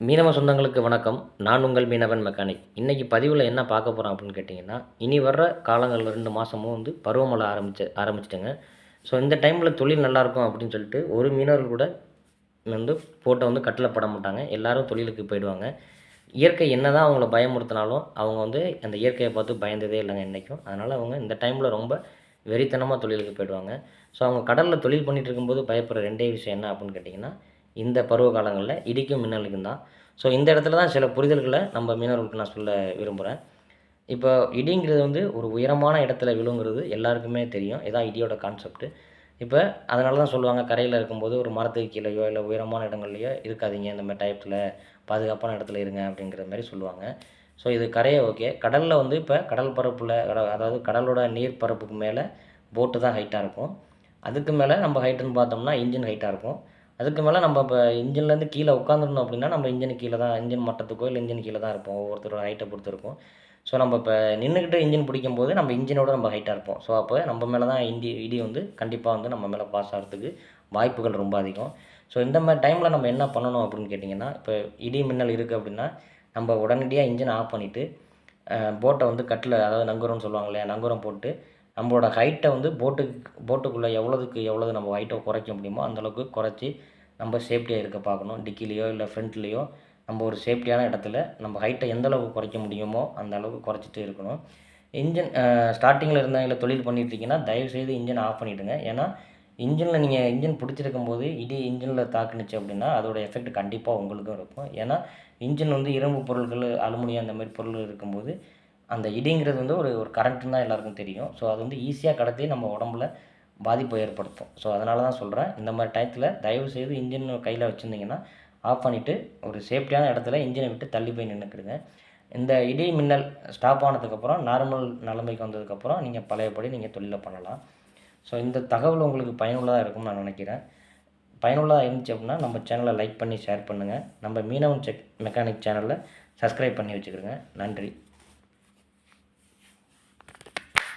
மீனவ சொந்தங்களுக்கு வணக்கம். நான் உங்கள் மீனவன் மெக்கானிக். இன்றைக்கி பதிவில் என்ன பார்க்க போகிறோம் அப்படின்னு கேட்டிங்கன்னா இனி வர்ற காலங்களில் ரெண்டு மாதமும் வந்து பருவமழை ஆரம்பிச்சு ஆரம்பிச்சிட்டேங்க. ஸோ இந்த டைமில் தொழில் நல்லாயிருக்கும் அப்படின்னு சொல்லிட்டு ஒரு மீனவர்கள் கூட வந்து போட்டை வந்து கட்டில் பட மாட்டாங்க. எல்லோரும் தொழிலுக்கு போயிடுவாங்க. இயற்கை என்ன தான் அவங்கள பயமுறுத்தினாலும் அவங்க வந்து அந்த இயற்கையை பார்த்து பயந்ததே இல்லைங்க என்றைக்கும் அதனால் அவங்க இந்த டைமில் ரொம்ப வெறித்தனமாக தொழிலுக்கு போயிடுவாங்க. ஸோ அவங்க கடலில் தொழில் பண்ணிகிட்டு இருக்கும்போது பயப்படுற ரெண்டே விஷயம் என்ன அப்படின்னு கேட்டிங்கன்னா இந்த பருவ காலங்களில் இடிக்கும் மின்னலுக்கும் தான். ஸோ இந்த இடத்துல தான் சில புரிதல்களை நம்ம மீனவர்களுக்கு நான் சொல்ல விரும்புகிறேன் இப்போ இடிங்கிறது வந்து ஒரு உயரமான இடத்துல விழுங்கிறது எல்லாருக்குமே தெரியும். இதான் இடியோட கான்செப்ட்டு இப்போ அதனால தான் சொல்லுவாங்க கரையில் இருக்கும்போது ஒரு மரத்துக்கு கீழேயோ இல்லை உயரமான இடங்கள்லையோ இருக்காதீங்க. இந்த மாதிரி டயத்தில் பாதுகாப்பான இடத்துல இருங்க அப்படிங்கிற மாதிரி சொல்லுவாங்க. ஸோ இது கரையை ஓகே கடலில் வந்து இப்போ கடல் பரப்பில் அதாவது கடலோட நீர் பரப்புக்கு மேலே போட்டு தான் ஹைட்டாக இருக்கும். அதுக்கு மேலே நம்ம ஹைட்டுன்னு பார்த்தோம்னா இன்ஜின் ஹைட்டாக இருக்கும். அதுக்கு மேலே நம்ம இப்போ இன்ஜின்லேருந்து கீழே உட்காந்துருந்தோம் அப்படின்னா நம்ம இன்ஜின் கீழே தான் இன்ஜின் மட்டத்துக்கோ இல்லை இன்ஜின் கீழே தான் இருப்போம். ஒவ்வொருத்தரோட ஹைட்டை பொறுத்து இருக்கும் ஸோ நம்ம இப்போ நின்றுக்கிட்டு இன்ஜின் பிடிக்கும் போது நம்ம இன்ஜினோட நம்ம ஹைட்டாக இருப்போம். ஸோ அப்போ நம்ம மேலே தான் இந்தி இடி வந்து கண்டிப்பாக வந்து நம்ம மேலே பாஸ் ஆகிறதுக்கு வாய்ப்புகள் ரொம்ப அதிகம். ஸோ இந்த மாதிரி டைமில் நம்ம என்ன பண்ணணும் அப்படின்னு கேட்டிங்கன்னா இப்போ இடி மின்னல் இருக்குது அப்படின்னா நம்ம உடனடியாக இன்ஜின் ஆஃப் பண்ணிவிட்டு போட்டை வந்து கட்டில் அதாவது நங்குரம்னு சொல்லுவாங்க இல்லையா நங்குரம் போட்டு நம்மளோட ஹைட்டை வந்து போட்டுக்கு போட்டுக்குள்ளே எவ்வளோதுக்கு எவ்வளவு நம்ம ஹைட்டை குறைக்க முடியுமோ அந்தளவுக்கு குறைச்சி நம்ம சேஃப்டியாக இருக்க பார்க்கணும். டிக்கிலேயோ இல்லை ஃப்ரண்ட்லேயோ நம்ம ஒரு சேஃப்டியான இடத்துல நம்ம ஹைட்டை எந்த அளவுக்கு குறைக்க முடியுமோ அந்த அளவுக்கு குறைச்சிட்டு இருக்கணும். இன்ஜின் ஸ்டார்டிங்கில் இருந்தால் இல்லை தொழில் பண்ணிட்டுருக்கீங்கன்னா தயவுசெய்து இன்ஜின் ஆஃப் பண்ணிவிடுங்க ஏன்னா இன்ஜினில் நீங்கள் இன்ஜின் பிடிச்சிருக்கும் போது இடி இன்ஜினில் தாக்குனுச்சு அப்படின்னா அதோட எஃபெக்ட் கண்டிப்பாக உங்களுக்கும் இருக்கும். ஏன்னா இன்ஜின் வந்து இரும்பு பொருட்கள் அலுமினியம் அந்த மாதிரி பொருள் இருக்கும்போது அந்த இடிங்கிறது வந்து ஒரு ஒரு கரண்ட்டுன்னு தான் எல்லாருக்கும் தெரியும். ஸோ அது வந்து ஈஸியாக கடத்தி நம்ம உடம்புல பாதிப்பை ஏற்படுத்தும். ஸோ அதனால தான் சொல்கிறேன் இந்த மாதிரி டயத்தில் தயவு செய்து இன்ஜின் கையில் வச்சுருந்தீங்கன்னா ஆஃப் பண்ணிவிட்டு ஒரு சேஃப்டியான இடத்துல இன்ஜினை விட்டு தள்ளி போய் நின்றுக்கிடுங்க இந்த இடி மின்னல் ஸ்டாப் ஆனதுக்கப்புறம் நார்மல் நிலைமைக்கு வந்ததுக்கப்புறம் நீங்கள் பழையபடி நீங்கள் தொழிலை பண்ணலாம். ஸோ இந்த தகவல் உங்களுக்கு பயனுள்ளதாக இருக்கும்னு நான் நினைக்கிறேன். பயனுள்ளதாக இருந்துச்சு அப்படின்னா நம்ம சேனலை லைக் பண்ணி ஷேர் பண்ணுங்கள் நம்ம மீனவன் செக் மெக்கானிக் சேனலில் சப்ஸ்கிரைப் பண்ணி வச்சுக்கிறோங்க நன்றி.